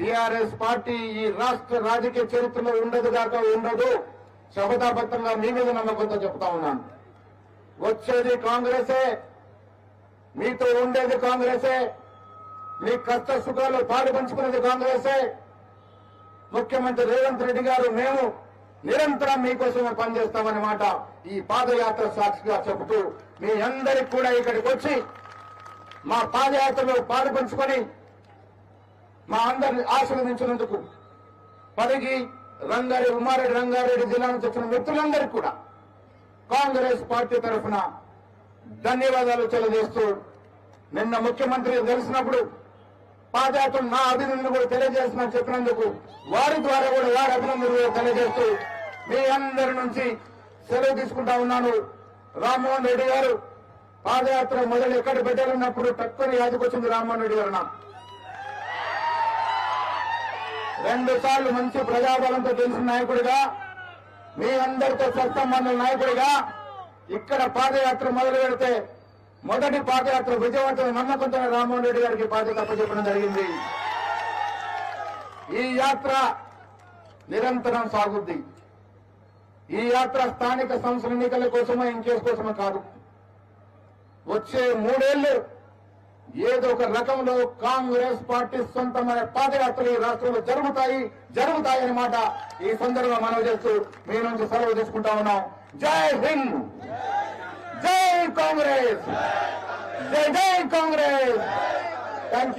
BRS party ఈ రాష్ట్ర రాజకీయ చరిత్రలో ఉండదు కాక ఉండదు. శపథాబద్ధంగా మీ మీద నమ్మకంతో చెప్తా ఉన్నాను. వచ్చేది కాంగ్రెసే మీతో ఉండేది కాంగ్రెసే మీ కష్ట సుఖాలు పాలు పంచుకునేది కాంగ్రెసే. ముఖ్యమంత్రి రేవంత్ రెడ్డి గారు మేము నిరంతరం మీకోసమే పనిచేస్తామని మాట ఈ పాదయాత్ర సాక్షిగా చెబుతూ మీ అందరికి కూడా ఇక్కడికి వచ్చి మా పాదయాత్రలో పాలు పంచుకొని మా అందరిని ఆశీర్వదించినందుకు పరిగి రంగారెడ్డి ఉమారెడ్డి రంగారెడ్డి జిల్లా నుంచి వచ్చిన వ్యక్తులందరికీ కూడా కాంగ్రెస్ పార్టీ తరఫున ధన్యవాదాలు తెలియజేస్తూ నిన్న ముఖ్యమంత్రి తెలిసినప్పుడు పాదయాత్ర నా అభినందనలు కూడా తెలియజేస్తున్నా చెప్పినందుకు వారి ద్వారా కూడా వారి అభినందనలు తెలియజేస్తూ మీ అందరి నుంచి సెలవు తీసుకుంటా ఉన్నాను. రామ్మోహన్ రెడ్డి గారు పాదయాత్ర మొదలు ఎక్కడ పెట్టాలన్నప్పుడు తక్కువ యాదకొచ్చింది రామ్మోహన్ రెడ్డి గారు నాకు. రెండు సార్లు మంచి ప్రజాబలంతో తెలిసిన నాయకుడిగా మీ అందరితో సత్సంబంధుల నాయకుడిగా ఇక్కడ పాదయాత్ర మొదలు పెడితే మొదటి పాదయాత్ర విజయవంతమైన నమ్మకంతో రామ్మోహన్ రెడ్డి గారికి బాధ్యత అప్పచెప్పడం జరిగింది. ఈ యాత్ర నిరంతరం సాగుద్ది. ఈ యాత్ర స్థానిక సంస్థల ఎన్నికల కోసమో ఇంకేస్ కోసమో కాదు. వచ్చే మూడేళ్ళు ఏదో ఒక రకంలో కాంగ్రెస్ పార్టీ సొంతమైన పాదయాత్రలు రాష్ట్రంలో జరుగుతాయి జరుగుతాయి అన్నమాట ఈ సందర్భంగా మనం చేస్తూ మీ నుంచి సెలవు తీసుకుంటా ఉన్నాం. జై హింద్! జై కాంగ్రెస్! జై జై కాంగ్రెస్! థ్యాంక్